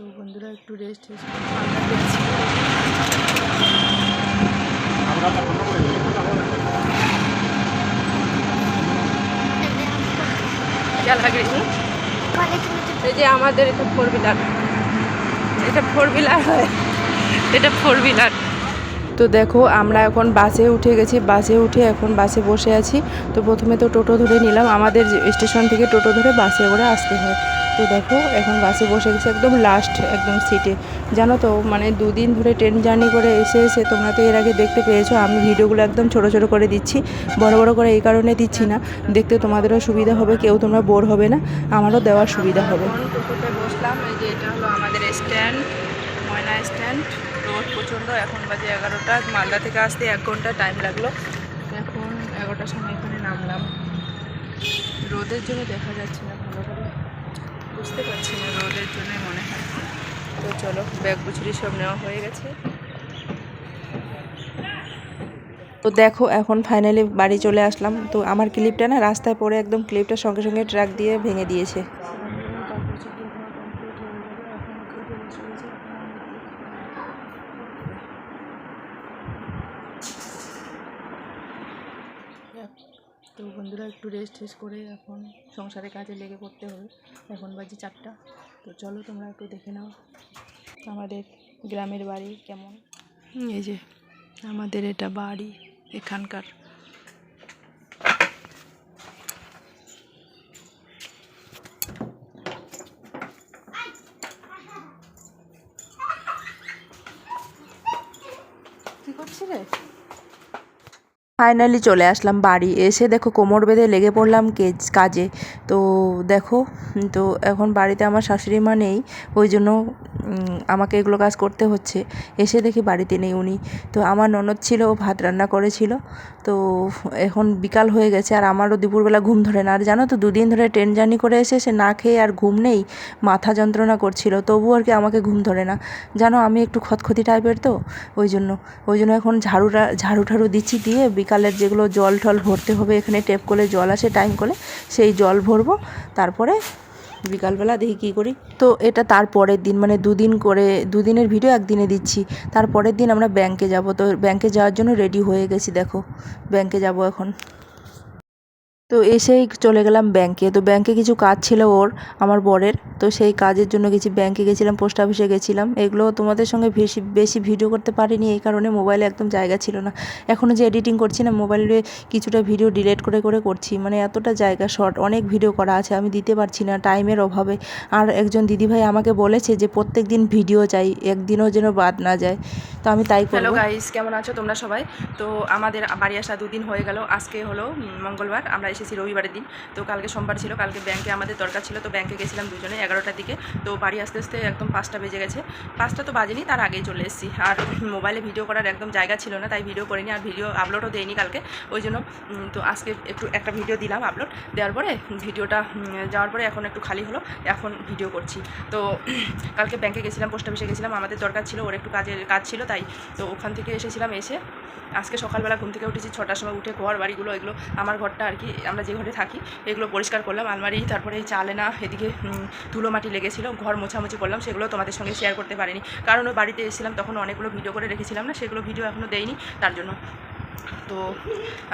তো বন্ধুরা একটু রেস্ট এই যে আমাদের এটা ফোর বিলার এটা ফোর বিলার হয়। এটা ফোর বিলার তো দেখো, আমরা এখন বাসে উঠে গেছি। বাসে উঠে এখন বাসে বসে আছি। তো প্রথমে তো টোটো ধরে নিলাম। আমাদের স্টেশন থেকে টোটো ধরে বাসে করে আসতে হয়। তো দেখো, এখন বাসে বসে গেছে একদম লাস্ট একদম সিটে জানো তো মানে দুদিন ধরে ট্রেন জার্নি করে এসে এসে তোমরা তো এর আগে দেখতে পেয়েছ, আমি ভিডিওগুলো একদম ছোট ছোট করে দিচ্ছি, বড় বড় করে এই কারণে দিচ্ছি না। দেখতে তোমাদেরও সুবিধা হবে, কেউ তোমরা বোর হবে না, আমারও দেওয়ার সুবিধা হবে। বসলাম যে এটা হলো আমাদের স্ট্যান্ড ময়না স্ট্যান্ড রোদ প্রচণ্ড, এখন বাজে এগারোটা, মালদা থেকে আসতে এক ঘণ্টা টাইম লাগল। এখন এগারোটার সময় এখানে নামলাম। রোদের জন্য দেখা যাচ্ছে না ভালো করে। বুঝতে পারছি না রোদের জন্য মনে হয়। তো চলো, ব্যাগ গুছড়ি সব নেওয়া হয়ে গেছে। তো দেখো, এখন ফাইনালি বাড়ি চলে আসলাম। তো আমার ক্লিপটা না রাস্তায় পড়ে একদম ক্লিপটা সঙ্গে সঙ্গে ট্রাক দিয়ে ভেঙে দিয়েছে। তো বন্ধুরা একটু রেস্ট টেস্ট করে এখন সংসারে কাজে লেগে পড়তে হবে। এখন বাজে চারটা। তো চলো তোমরা একটু দেখে নাও আমাদের গ্রামের বাড়ি কেমন। এই যে আমাদের এটা বাড়ি এখানকার। কি করছিলে? ফাইনালি চলে আসলাম বাড়ি। এসে দেখো কোমর বেঁধে লেগে পড়লাম কেজ- কাজে। তো দেখো তো এখন বাড়িতে আমার শাশুড়ি মা নেই, ওই জন্য আমাকে এগুলো কাজ করতে হচ্ছে। এসে দেখি বাড়িতে নেই উনি। তো আমার ননদ ছিল, ও ভাত রান্না করেছিল। তো এখন বিকাল হয়ে গেছে, আর আমারও দুপুরবেলা ঘুম ধরে না। আর জানো তো, দুদিন ধরে ট্রেন জার্নি করে এসে সে না খেয়ে আর ঘুম নেই, মাথা যন্ত্রণা করছিল। তবু আর কি আমাকে ঘুম ধরে না। জানো, আমি একটু খতখতি টাইপের তো, ওই জন্য। ওই জন্য এখন ঝাড়ুটা ঝাড়ু ঠাড়ু দিচ্ছি দিয়ে বিকালের যেগুলো জল টল ভরতে হবে, এখানে টেপ করে জল আসে টাইম করে সেই জল ভরবো। তারপরে বিকালবেলা দেখি কী করি। তো এটা তারপরের দিন মানে দুদিন করে, দুদিনের ভিডিও একদিনে দিচ্ছি। তারপরের দিন আমরা ব্যাংকে যাব। তো ব্যাংকে যাওয়ার জন্য রেডি হয়ে গেছি, দেখো। ব্যাংকে যাব এখন। তো এসেই চলে গেলাম ব্যাংকে তো ব্যাংকে কিছু কাজ ছিল ওর, আমার বরের। তো সেই কাজের জন্য গেছি ব্যাংকে গেছিলাম পোস্ট অফিসে গেছিলাম। এগুলো তোমাদের সঙ্গে বেশি বেশি ভিডিও করতে পারিনি, এই কারণে মোবাইলে একদম জায়গা ছিল না। এখনও যে এডিটিং করছি না মোবাইলে কিছুটা ভিডিও ডিলিট করে করে করছি। মানে এতটা জায়গা শর্ট অনেক ভিডিও করা আছে, আমি দিতে পারছি না টাইমের অভাবে। আর একজন দিদিভাই আমাকে বলেছে যে প্রত্যেক দিন ভিডিও চাই, একদিনও যেন বাদ না যায়। তো আমি তাই হ্যালো গাইস কেমন আছো তোমরা সবাই? তো আমাদের বাড়ি আসা দুদিন হয়ে গেল। আজকে হলো মঙ্গলবার, আমরা এসেছি রবিবারের দিন। তো কালকে সোমবার ছিল, কালকে ব্যাংকে আমাদের দরকার ছিল, তো ব্যাংকে গেছিলাম দুজনে এগারোটার দিকে। তো বাড়ি আসতে আসতে একদম পাঁচটা বেজে গেছে। পাঁচটা তো বাজেনি, তার আগেই চলে এসেছি। আর মোবাইলে ভিডিও করার একদম জায়গা ছিল না, তাই ভিডিও করিনি, আর ভিডিও আপলোডও দেয়নি কালকে। ওই জন্য তো আজকে একটু একটা ভিডিও দিলাম আপলোড দেওয়ার পরে ভিডিওটা যাওয়ার পরে এখন একটু খালি হলো, এখন ভিডিও করছি। তো কালকে ব্যাংকে গেছিলাম পোস্ট অফিসে গেছিলাম, আমাদের দরকার ছিল, ওর একটু কাজের কাজ ছিল তাই। তো ওখান থেকে এসেছিলাম, এসে আজকে সকালবেলা ঘুম থেকে উঠেছি, ছটার সময় উঠে ঘর, বাড়িগুলো, এগুলো, আমার ঘরটা আর কি, আমরা যে ঘরে থাকি, এগুলো পরিষ্কার করলাম, আলমারি, তারপরে এই চালেনা এদিকে ধুলো মাটি লেগেছিল, ঘর মোছামুছি করলাম, সেগুলো তোমাদের সঙ্গে শেয়ার করতে পারিনি। কারণ ও বাড়িতে এসেছিলাম, তখন অনেকগুলো ভিডিও করে রেখেছিলাম না, সেগুলো ভিডিও এখনও দেয়নি তার জন্য। তো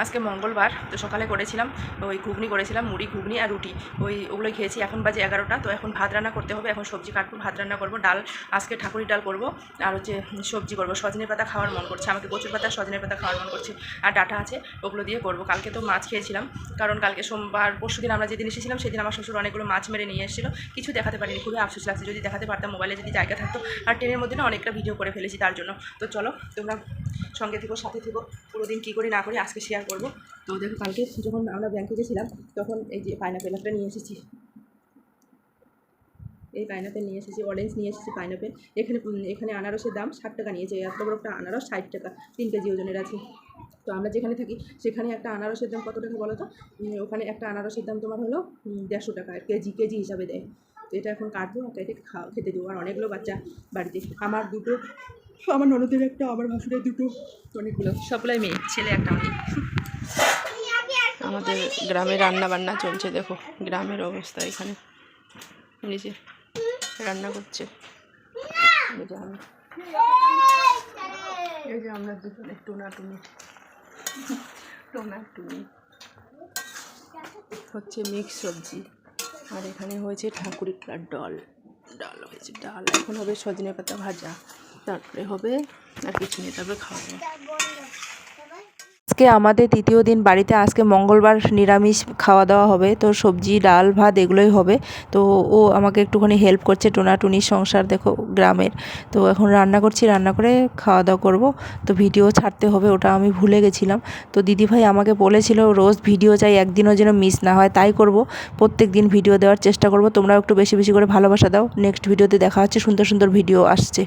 আজকে মঙ্গলবার, তো সকালে করেছিলাম, ওই ঘুগনি করেছিলাম, মুড়ি, ঘুগনি আর রুটি। ওই ওগুলোই খেয়েছি, এখন বাজে এগারোটা, তো এখন ভাত রান্না করতে হবে, এখন সবজি কাটবো, ভাত রান্না করব, ডাল, আজকে ঠাকুরি ডাল করব, আর হচ্ছে সবজি করব। সজনে পাতা খাওয়ার মন করছে, আমাকে কচুর পাতা সজনে পাতা খাওয়ার মন করছে, আর ডাটা আছে, ওগুলো দিয়ে করব। কালকে তো মাছ খেয়েছিলাম, কারণ কালকে সোমবার, পরশু দিন আমরা যেদিন এসেছিলাম, সেদিন আমার শ্বশুর অনেকগুলো মাছ মেরে নিয়ে এসেছিল, কিছু দেখাতে পারিনি, খুবই আফসোস লাগছে, যদি দেখাতে পারতাম মোবাইলে যদি জায়গা থাকতো, আর ট্রেনের মধ্যে না অনেকটা ভিডিও করে ফেলেছি তার জন্য। তো চলো, তোমরা সঙ্গে থেকো, সাথে থেকো। পুরো দিন কী করি না করি আজকে শেয়ার করব। তো দেখো, কালকে যখন আমরা ব্যাংকে গেছিলাম, তখন এই যে পাইনাপেল একটা নিয়ে এসেছি। এই পাইনাপেল নিয়ে এসেছি অরেঞ্জ নিয়ে এসেছি পাইনাপেল এখানে এখানে আনারসের দাম ষাট টাকা নিয়েছে, এত বড় একটা আনারস ষাট টাকা, তিন কেজি ওজনের আছে। তো আমরা যেখানে থাকি, সেখানে একটা আনারসের দাম কত টাকা বলো তো? ওখানে একটা আনারসের দাম তোমার হলো দেড়শো টাকা কেজি কেজি হিসাবে দেয়। তো এটা এখন কাটবো, কেটে খাওয়া খেতে দেবো। আর অনেকগুলো বাচ্চা বাড়িতে। আমার দুটো আমার ননদের একটা, আমার ভাসুরের দুটো অনেকগুলো। সবগুলাই মেয়ে, ছেলে একটা মেয়ে। আমাদের গ্রামে রান্না বান্না চলছে, দেখো, গ্রামের অবস্থা এখানে। নিজে রান্না করছে। এই যে আমরা। দুজনে টোনা টুনি টোনা টুনি হচ্ছে মিক্স সবজি। আর এখানে হয়েছে ঠাকুরিকার ডাল। ডাল হয়েছে, ডাল। এখন হবে সজনে পাতা ভাজা। তারপরে হবে আর কিছু নেই, তারপরে খাওয়া আজকে আমাদের তৃতীয় দিন বাড়িতে, আজকে মঙ্গলবার নিরামিষ খাওয়া দাওয়া হবে, তো সবজি, ডাল, ভাত এগুলোই হবে। তো ও আমাকে একটুখানি হেল্প করছে টোনাটুনির সংসার, দেখো গ্রামের। তো এখন রান্না করছি, রান্না করে খাওয়া দাওয়া করব। তো ভিডিও ছাড়তে হবে, ওটা আমি ভুলে গেছিলাম। তো দিদিভাই আমাকে বলেছিল, রোজ ভিডিও চাই, একদিনও যেন মিস না হয়। তাই করব, প্রত্যেক দিন ভিডিও দেওয়ার চেষ্টা করব। তোমরাও একটু বেশি বেশি করে ভালোবাসা দাও। নেক্সট ভিডিওতে দেখা হচ্ছে, সুন্দর সুন্দর ভিডিও আসছে।